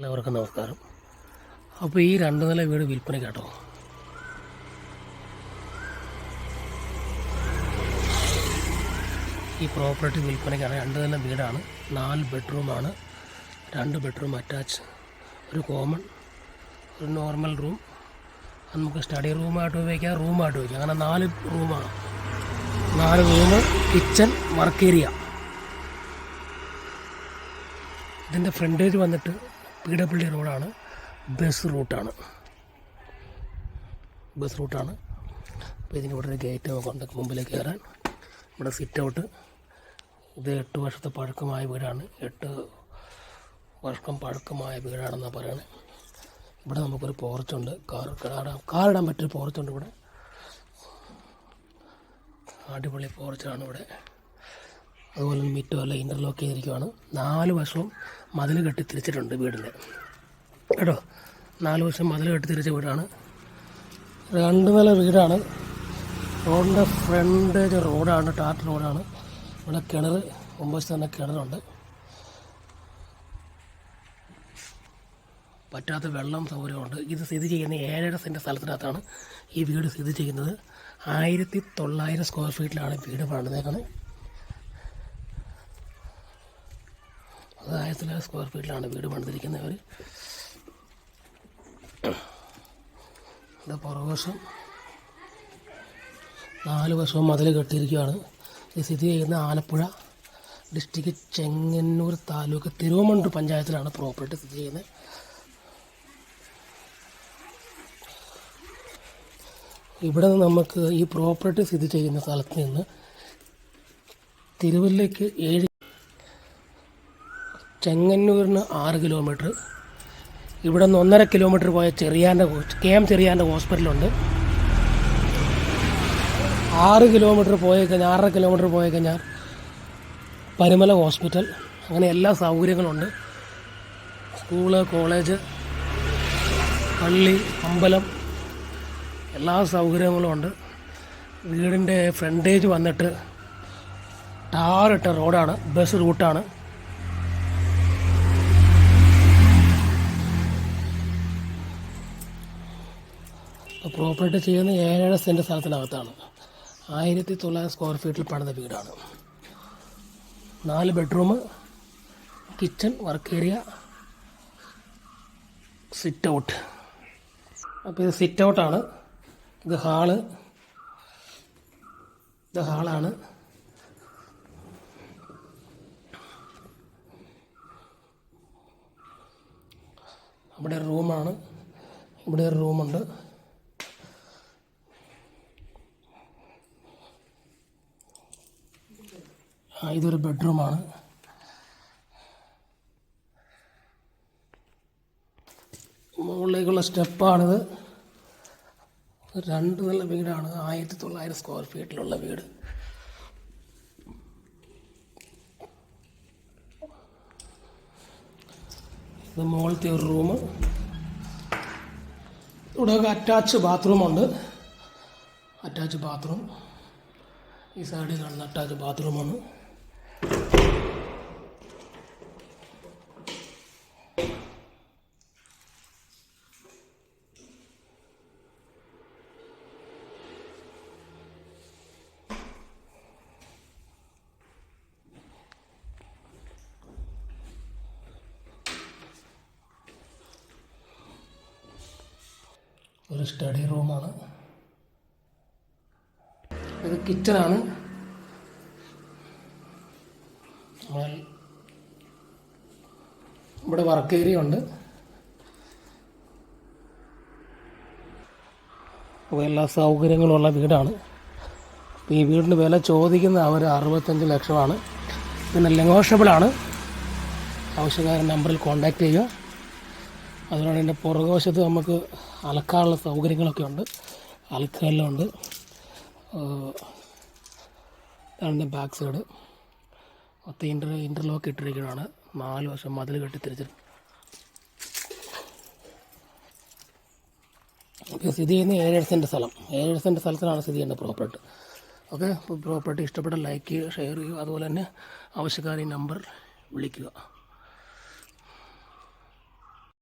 എല്ലാവർക്കും നമസ്കാരം. അപ്പോൾ ഈ രണ്ട് നില വീട് വിൽപ്പന കേട്ടോ. ഈ പ്രോപ്പർട്ടി വിൽപ്പനയ്ക്കാണ് രണ്ട് നില വീടാണ്. നാല് ബെഡ്റൂമാണ് രണ്ട് ബെഡ്റൂം അറ്റാച്ച് ഒരു കോമൺ ഒരു നോർമൽ റൂം. അത് നമുക്ക് സ്റ്റഡി റൂമായിട്ട് ഉപയോഗിക്കാം റൂമായിട്ട് ഉപയോഗിക്കാം. അങ്ങനെ നാല് റൂമാണ്. നാല് റൂം കിച്ചൺ വർക്ക് ഏരിയ. ഇതിന്റെ ഫ്രണ്ടേജ് വന്നിട്ട് പി ഡബ്ല്യു റോഡാണ്. ബസ് റൂട്ടാണ്. ബസ് റൂട്ടാണ്. അപ്പോൾ ഇതിന് ഇവിടെ ഒരു ഗേറ്റ് നമുക്കുണ്ട് മുമ്പിലേക്ക് കയറാൻ. ഇവിടെ സിറ്റ് ഔട്ട് ഇത് എട്ട് വർഷത്തെ പഴക്കമായ വീടാണ്. എട്ട് വർഷം പഴക്കമായ വീടാണെന്നാണ് പറയുന്നത് ഇവിടെ നമുക്കൊരു പോർച്ചുണ്ട് കാർ ഇടാൻ കാർ ഇടാൻ പറ്റിയ പോർച്ചുണ്ട് ഇവിടെ. അടിപൊളി പോർച്ചാണ് ഇവിടെ. അതുപോലെ തന്നെ മിറ്റോ അല്ല ഇന്റർലോക്ക് ചെയ്തിരിക്കുവാണ്. നാല് വശവും മതിൽ കെട്ടി തിരിച്ചിട്ടുണ്ട് വീടിന്റെ കേട്ടോ? നാല് വശം മതിൽ കെട്ടി തിരിച്ച വീടാണ്. രണ്ട് നില വീടാണ്. റോഡിന്റെ ഫ്രണ്ട് റോഡാണ് ടാർ റോഡാണ്. ഇവിടെ കിണർ ഒമ്പത് തന്നെ കിണറുണ്ട്. പറ്റാത്ത വെള്ളം സൗകര്യമുണ്ട്. ഇത് സ്ഥിതി ചെയ്യുന്ന ഏഴര സെന്റ് സ്ഥലത്തിനകത്താണ് ഈ വീട് സ്ഥിതി ചെയ്യുന്നത്. ആയിരത്തി തൊള്ളായിരം സ്ക്വയർ ഫീറ്റിലാണ് വീട് പണിതേക്കുന്നത് ആയിരത്തിലേറെ സ്ക്വയർ ഫീറ്റിലാണ് വീട് പണിതിരിക്കുന്നവർ ഇവിടെ പുറകുവശം. നാല് വശവും മതിൽ കെട്ടിയിരിക്കുകയാണ്. ഇത് സ്ഥിതി ചെയ്യുന്ന ആലപ്പുഴ ഡിസ്ട്രിക്ട് ചെങ്ങന്നൂർ താലൂക്ക് തിരുവമണ്ടൂർ പഞ്ചായത്തിലാണ് പ്രോപ്പർട്ടി സ്ഥിതി ചെയ്യുന്നത്. ഇവിടെ നിന്ന് നമുക്ക് ഈ പ്രോപ്പർട്ടി സ്ഥിതി ചെയ്യുന്ന സ്ഥലത്ത് നിന്ന് തിരുവല്ലയ്ക്ക് ഏഴ് ചെങ്ങന്നൂരിന് ആറ് കിലോമീറ്റർ. ഇവിടെ നിന്ന് ഒന്നര കിലോമീറ്റർ പോയ ചെറിയാന്റെ കെ എം ചെറിയാന്റെ ഹോസ്പിറ്റലുണ്ട്. ആറ് കിലോമീറ്റർ പോയി കഴിഞ്ഞാൽ ആറര കിലോമീറ്റർ പോയി കഴിഞ്ഞാൽ പരിമല ഹോസ്പിറ്റൽ. അങ്ങനെ എല്ലാ സൗകര്യങ്ങളുണ്ട്. സ്കൂൾ കോളേജ് പള്ളി അമ്പലം എല്ലാ സൗകര്യങ്ങളും ഉണ്ട്. വീടിന്റെ ഫ്രണ്ടേജ് വന്നിട്ട് ടാറിട്ട റോഡാണ് ബസ് റൂട്ടാണ്. പ്രോപ്പർട്ടി ചെയ്യുന്ന ഏഴര സെന്റ് സ്ഥലത്തിനകത്താണ് ആയിരത്തി തൊള്ളായിരം സ്ക്വയർ ഫീറ്റിൽ പണിത വീടാണ്. നാല് bedroom kitchen work area sit out അപ്പോൾ ഇത് സിറ്റ് ഔട്ടാണ് ഇത് ഹാൾ ഇത് ഹാളാണ് നമ്മുടെ റൂമാണ് ഇവിടെ ഒരു റൂമുണ്ട് ഇതൊരു ബെഡ്റൂമാണ്. മുകളിലേക്കുള്ള സ്റ്റെപ്പാണിത്. രണ്ട് നല്ല വീടാണ്. ആയിരത്തി തൊള്ളായിരം സ്ക്വയർ ഫീറ്റിലുള്ള വീട്. ഇത് മുകളിലത്തെ ഒരു റൂം. ഇവിടെ അറ്റാച്ച് ബാത്റൂമുണ്ട് അറ്റാച്ച് ബാത്റൂം ഈ സൈഡിൽ കാണുന്ന അറ്റാച്ച് ബാത്റൂമാണ് ഒരു സ്റ്റഡി റൂമാണ്. ഇത് കിച്ചണാണ് ഇവിടെ വർക്ക് ഏരിയ ഉണ്ട്. അപ്പോൾ എല്ലാ സൗകര്യങ്ങളുള്ള വീടാണ്. ഈ വീടിന് വില ചോദിക്കുന്ന അവർ അറുപത്തഞ്ച് ലക്ഷമാണ്. പിന്നെ നെഗോഷ്യബിളാണ് ആവശ്യക്കാരൻ നമ്പറിൽ കോൺടാക്റ്റ് ചെയ്യുക. അതുകൊണ്ട് എന്റെ പുറകുവശത്ത് നമുക്ക് അലക്കാനുള്ള സൗകര്യങ്ങളൊക്കെ ഉണ്ട്. അലക്കെല്ലാം ഉണ്ട്. ഇതാണ് ബാക്ക് സൈഡ് മൊത്തം ഇന്റർ ഇന്റർലോക്ക് ഇട്ടിരിക്കുന്നതാണ് നാല് വർഷം മതിൽ കെട്ടി ഓക്കെ സ്ഥിതി ചെയ്യുന്ന ഏഴര സെന്റ് സ്ഥലം. ഏഴര സെന്റ് സ്ഥലത്തിലാണ് സ്ഥിതി ചെയ്യുന്ന പ്രോപ്പർട്ടി ഓക്കെ പ്രോപ്പർട്ടി ഇഷ്ടപ്പെട്ട ലൈക്ക് ചെയ്യുക ഷെയർ ചെയ്യുക. അതുപോലെ തന്നെ ആവശ്യക്കാർ ഈ നമ്പർ വിളിക്കുക.